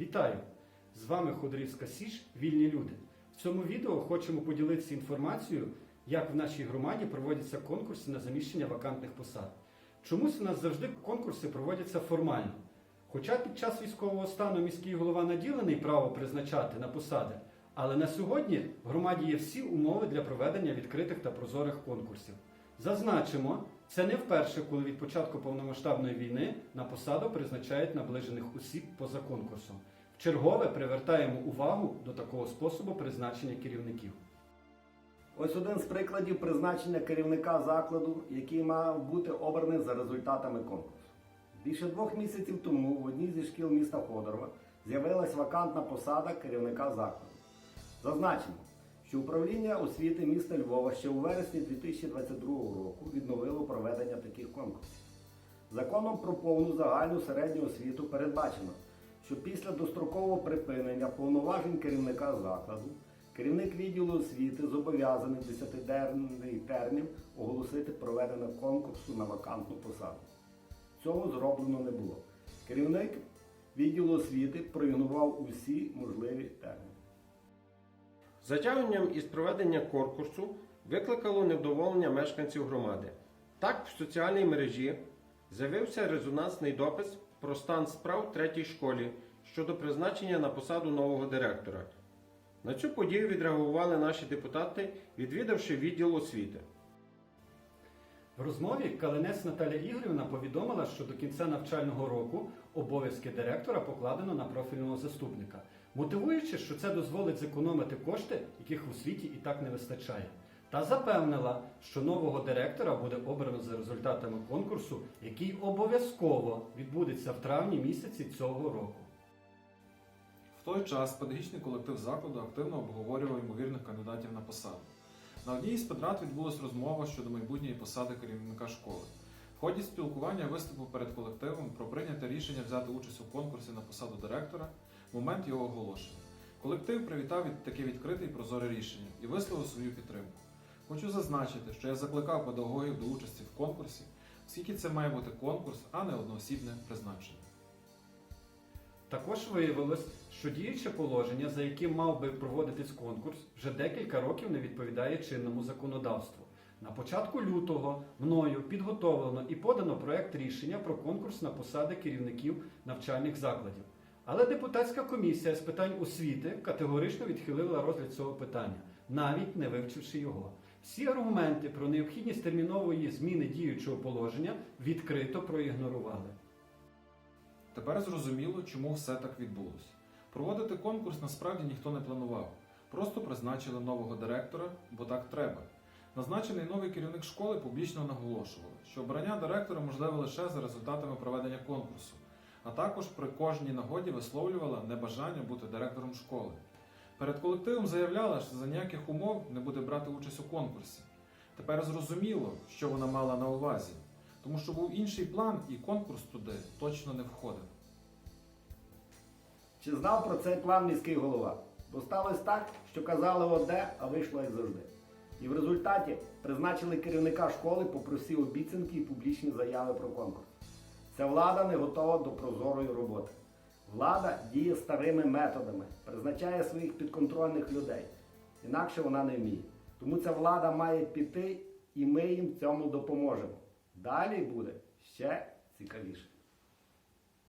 Вітаю! З вами Ходорівська Січ Вільні люди. В цьому відео хочемо поділитися інформацією, як в нашій громаді проводяться конкурси на заміщення вакантних посад. Чомусь у нас завжди конкурси проводяться формально. Хоча під час військового стану міський голова наділений право призначати на посади, але на сьогодні в громаді є всі умови для проведення відкритих та прозорих конкурсів. Зазначимо, це не вперше, коли від початку повномасштабної війни на посаду призначають наближених осіб поза конкурсом. Вчергове привертаємо увагу до такого способу призначення керівників. Ось один з прикладів призначення керівника закладу, який мав бути обраний за результатами конкурсу. Більше двох місяців тому в одній зі шкіл міста Ходорова з'явилась вакантна посада керівника закладу. Зазначимо, що управління освіти міста Львова ще у вересні 2022 року відновило проведення таких конкурсів. Законом про повну загальну середню освіту передбачено, що після дострокового припинення повноважень керівника закладу керівник відділу освіти зобов'язаний в 10-денний термін оголосити проведення конкурсу на вакантну посаду. Цього зроблено не було. Керівник відділу освіти проігнорував усі можливі терміни. Затягуванням із проведення конкурсу викликало невдоволення мешканців громади. Так, в соціальній мережі з'явився резонансний допис про стан справ третій школі щодо призначення на посаду нового директора. На цю подію відреагували наші депутати, відвідавши відділ освіти. В розмові Калинець Наталя Ігорівна повідомила, що до кінця навчального року обов'язки директора покладено на профільного заступника, мотивуючи, що це дозволить зекономити кошти, яких в освіті і так не вистачає. Та запевнила, що нового директора буде обрано за результатами конкурсу, який обов'язково відбудеться в травні місяці цього року. В той час педагогічний колектив закладу активно обговорював ймовірних кандидатів на посаду. На одній із педрат відбулася розмова щодо майбутньої посади керівника школи. В ході спілкування виступив перед колективом про прийняте рішення взяти участь у конкурсі на посаду директора в момент його оголошення. Колектив привітав від таке відкрите і прозоре рішення і висловив свою підтримку. Хочу зазначити, що я закликав педагогів до участі в конкурсі, оскільки це має бути конкурс, а не одноосібне призначення. Також виявилось, що діюче положення, за яким мав би проводитись конкурс, вже декілька років не відповідає чинному законодавству. На початку лютого мною підготовлено і подано проект рішення про конкурс на посади керівників навчальних закладів. Але депутатська комісія з питань освіти категорично відхилила розгляд цього питання, навіть не вивчивши його. Всі аргументи про необхідність термінової зміни діючого положення відкрито проігнорували. Тепер зрозуміло, чому все так відбулося. Проводити конкурс насправді ніхто не планував. Просто призначили нового директора, бо так треба. Назначений новий керівник школи публічно наголошували, що обрання директора можливе лише за результатами проведення конкурсу, а також при кожній нагоді висловлювала небажання бути директором школи. Перед колективом заявляла, що за ніяких умов не буде брати участь у конкурсі. Тепер зрозуміло, що вона мала на увазі, тому що був інший план, і конкурс туди точно не входив. Чи знав про цей план міський голова? Бо сталося так, що казали одне, а вийшло як завжди. І в результаті призначили керівника школи попри всі обіцянки і публічні заяви про конкурс. Ця влада не готова до прозорої роботи. Влада діє старими методами, призначає своїх підконтрольних людей. Інакше вона не вміє. Тому ця влада має піти, і ми їм в цьому допоможемо. Далі буде ще цікавіше.